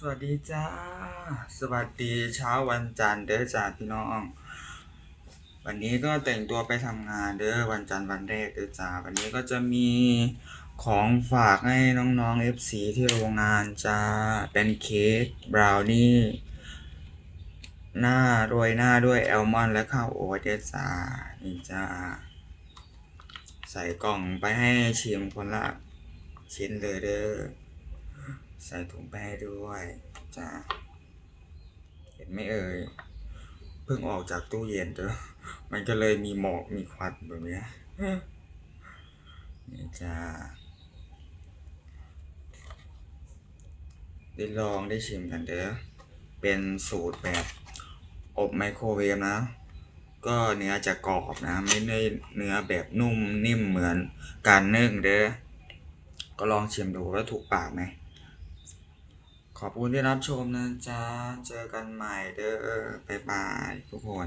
สวัสดีจ้า สวัสดีเช้าวันจันทร์เด้อจ้าพี่น้อง วันนี้ก็แต่งตัวไปทำงานเด้อวันจันทร์วันแรกเด้อจ้า วันนี้ก็จะมีของฝากให้น้องๆ FC ที่โรงงานจ้า เป็นเค้กบราวนี่ หน้าโรยหน้าด้วยแอลมอนและข้าวโอ๊ตเด้อจ้า นี่จ้า ใส่กล่องไปให้ชิมคนละชิ้นเลยเด้อ ใส่ถุงไปให้ด้วยจ้าเห็นไหมเอ่ยเพิ่งออกจากตู้เย็นเด้อมันก็เลยมีหมอกมีควันแบบนี้นี่จ้าได้ลองได้ชิมกันเด้อเป็นสูตรแบบอบไมโครเวฟนะ ก็เนื้อจะกรอบนะ ไม่ได้เนื้อแบบนุ่มนิ่มเหมือนการนึ่งเด้อก็ลองชิมดูว่าถูกปากไหม ขอบคุณที่รับชมนะจ๊ะ เจอกันใหม่เด้อบ๊ายบายทุกคน